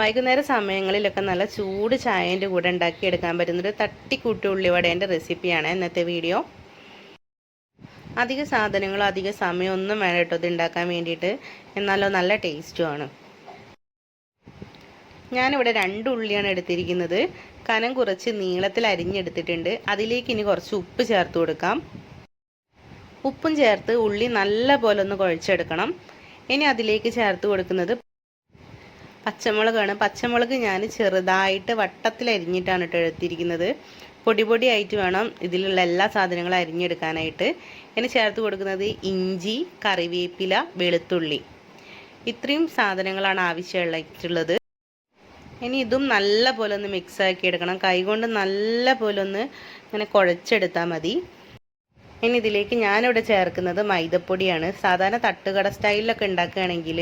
വൈകുന്നേര സമയങ്ങളിലൊക്കെ നല്ല ചൂട് ചായേന്റെ കൂടെ ഉണ്ടാക്കിയെടുക്കാൻ പറ്റുന്നൊരു തട്ടിക്കൂട്ടി ഉള്ളിവടേന്റെ റെസിപ്പിയാണ് ഇന്നത്തെ വീഡിയോ. അധിക സാധനങ്ങളോ അധിക സമയമൊന്നും വേണം കേട്ടോ ഇത് ഉണ്ടാക്കാൻ വേണ്ടിയിട്ട്. എന്നാലോ നല്ല ടേസ്റ്റുമാണ് ഞാനിവിടെ രണ്ട് ഉള്ളിയാണ് എടുത്തിരിക്കുന്നത്. കനം കുറച്ച് നീളത്തിൽ അരിഞ്ഞെടുത്തിട്ടുണ്ട്. അതിലേക്ക് ഇനി കുറച്ച് ഉപ്പ് ചേർത്ത് കൊടുക്കാം. ഉപ്പും ചേർത്ത് ഉള്ളി നല്ല പോലെ ഒന്ന് കുഴച്ചെടുക്കണം. ഇനി അതിലേക്ക് ചേർത്ത് കൊടുക്കുന്നത് പച്ചമുളകാണ്. പച്ചമുളക് ഞാൻ ചെറുതായിട്ട് വട്ടത്തിൽ അരിഞ്ഞിട്ടാണ് കേട്ടോ എടുത്തിരിക്കുന്നത്. പൊടി പൊടി ആയിട്ട് വേണം ഇതിലുള്ള എല്ലാ സാധനങ്ങളും അരിഞ്ഞെടുക്കാനായിട്ട്. ഇനി ചേർത്ത് കൊടുക്കുന്നത് ഇഞ്ചി കറിവേപ്പില വെളുത്തുള്ളി. ഇത്രയും സാധനങ്ങളാണ് ആവശ്യമുള്ളത് ഇനി ഇതും നല്ല പോലെ ഒന്ന് മിക്സ് ആക്കി എടുക്കണം. കൈകൊണ്ട് നല്ല പോലെ ഒന്ന് ഇങ്ങനെ കുഴച്ചെടുത്താൽ മതി. ഇനി ഇതിലേക്ക് ഞാനിവിടെ ചേർക്കുന്നത് മൈദപ്പൊടിയാണ്. സാധാരണ തട്ടുകട സ്റ്റൈലിലൊക്കെ ഉണ്ടാക്കുകയാണെങ്കിൽ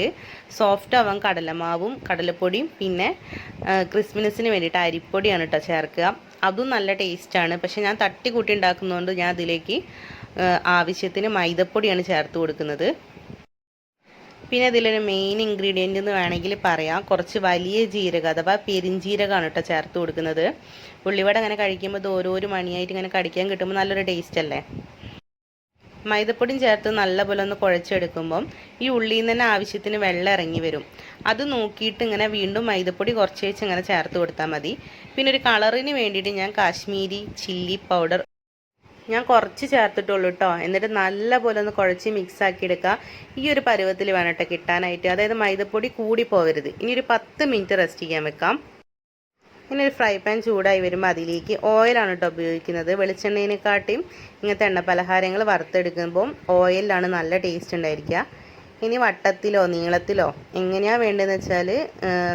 സോഫ്റ്റ് ആവാൻ കടലമാവും കടലപ്പൊടിയും പിന്നെ ക്രിസ്മസിന് വേണ്ടിയിട്ട് അരിപ്പൊടിയാണ് കേട്ടോ ചേർക്കുക. അതും നല്ല ടേസ്റ്റാണ് പക്ഷേ ഞാൻ തട്ടി കൂട്ടി ഉണ്ടാക്കുന്നതുകൊണ്ട് ഞാൻ അതിലേക്ക് ആവശ്യത്തിന് മൈദപ്പൊടിയാണ് ചേർത്ത് കൊടുക്കുന്നത്. പിന്നെ ഇതിലൊരു മെയിൻ ഇൻഗ്രീഡിയന്റ് എന്ന് വേണമെങ്കിൽ പറയാം. കുറച്ച് വലിയ ജീരകം അഥവാ പെരിഞ്ജീരകമാണ് കേട്ടോ ചേർത്ത് കൊടുക്കുന്നത്. ഉള്ളിവട അങ്ങനെ കഴിക്കുമ്പോൾ ഇത് ഓരോരോ മണിയായിട്ട് ഇങ്ങനെ കടിക്കാൻ കിട്ടുമ്പോൾ നല്ലൊരു ടേസ്റ്റ് അല്ലേ? മൈദപ്പൊടിയും ചേർത്ത് നല്ലപോലെ ഒന്ന് കുഴച്ചെടുക്കുമ്പം ഈ ഉള്ളിയിൽ നിന്ന് തന്നെ ആവശ്യത്തിന് വെള്ളം ഇറങ്ങി വരും. അത് നോക്കിയിട്ട് ഇങ്ങനെ വീണ്ടും മൈദപ്പൊടി കുറച്ച് വെച്ച് ഇങ്ങനെ ചേർത്ത് കൊടുത്താൽ മതി. പിന്നെ ഒരു കളറിന് വേണ്ടിയിട്ട് ഞാൻ കാശ്മീരി ചില്ലി പൗഡർ ഞാൻ കുറച്ച് ചേർത്തിട്ടുള്ളൂ കേട്ടോ എന്നിട്ട് നല്ല പോലെ ഒന്ന് കുഴച്ച് മിക്സ് ആക്കി എടുക്കുക ഈ ഒരു പരുവത്തിൽ വേണം കേട്ടോ കിട്ടാനായിട്ട്. അതായത് മൈദപ്പൊടി കൂടി പോകരുത്. ഇനി ഒരു പത്ത് മിനിറ്റ് റെസ്റ്റ് ചെയ്യാൻ വെക്കാം. ഇനി ഒരു ഫ്രൈ പാൻ ചൂടായി വരുമ്പോൾ അതിലേക്ക് ഓയിലാണ് കേട്ടോ ഉപയോഗിക്കുന്നത്. വെളിച്ചെണ്ണേനെക്കാട്ടിയും ഇങ്ങനത്തെ എണ്ണ പലഹാരങ്ങൾ വറുത്തെടുക്കുമ്പോൾ ഓയിലാണ് നല്ല ടേസ്റ്റ് ഉണ്ടായിരിക്കുക. ഇനി വട്ടത്തിലോ നീളത്തിലോ എങ്ങനെയാണ് വേണ്ടതെന്ന് വെച്ചാൽ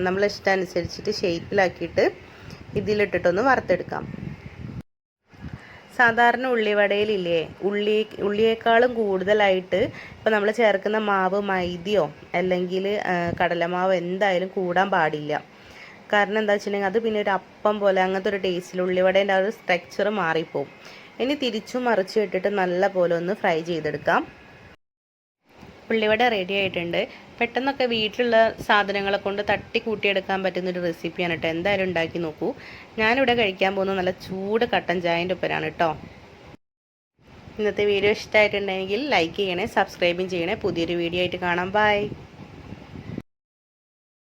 നമ്മളെ ഇഷ്ടമനുസരിച്ചിട്ട് ഷേപ്പിലാക്കിയിട്ട് ഇതിലിട്ടിട്ടൊന്ന് വറുത്തെടുക്കാം. സാധാരണ ഉള്ളിവടയിലില്ലേ ഉള്ളി ഉള്ളിയേക്കാളും കൂടുതലായിട്ട് ഇപ്പോൾ നമ്മൾ ചേർക്കുന്ന മാവ് മൈദയോ അല്ലെങ്കിൽ കടലമാവ് എന്തായാലും കൂടാൻ പാടില്ല. കാരണം എന്താ വെച്ചിട്ടുണ്ടെങ്കിൽ അത് പിന്നെ ഒരു അപ്പം പോലെ അങ്ങനത്തെ ഒരു ടേസ്റ്റിൽ ഉള്ളിവടേന്റെ ആ ഒരു സ്ട്രക്ചർ മാറിപ്പോവും. ഇനി തിരിച്ചും മറിച്ച് ഇട്ടിട്ട് നല്ല പോലെ ഒന്ന് ഫ്രൈ ചെയ്തെടുക്കാം. ഉള്ളിവട റെഡി ആയിട്ടുണ്ട്. പെട്ടെന്നൊക്കെ വീട്ടിലുള്ള സാധനങ്ങളെ കൊണ്ട് തട്ടി കൂട്ടിയെടുക്കാൻ പറ്റുന്നൊരു റെസിപ്പിയാണ് കേട്ടോ എന്തായാലും ഉണ്ടാക്കി നോക്കൂ. ഞാനിവിടെ കഴിക്കാൻ പോകുന്നത് നല്ല ചൂട് കട്ടൻ ചായന്റെ ഒപ്പരാണ് കേട്ടോ ഇന്നത്തെ വീഡിയോ ഇഷ്ടമായിട്ടുണ്ടെങ്കിൽ ലൈക്ക് ചെയ്യണേ സബ്സ്ക്രൈബും ചെയ്യണേ. പുതിയൊരു വീഡിയോ ആയിട്ട് കാണാം. ബൈ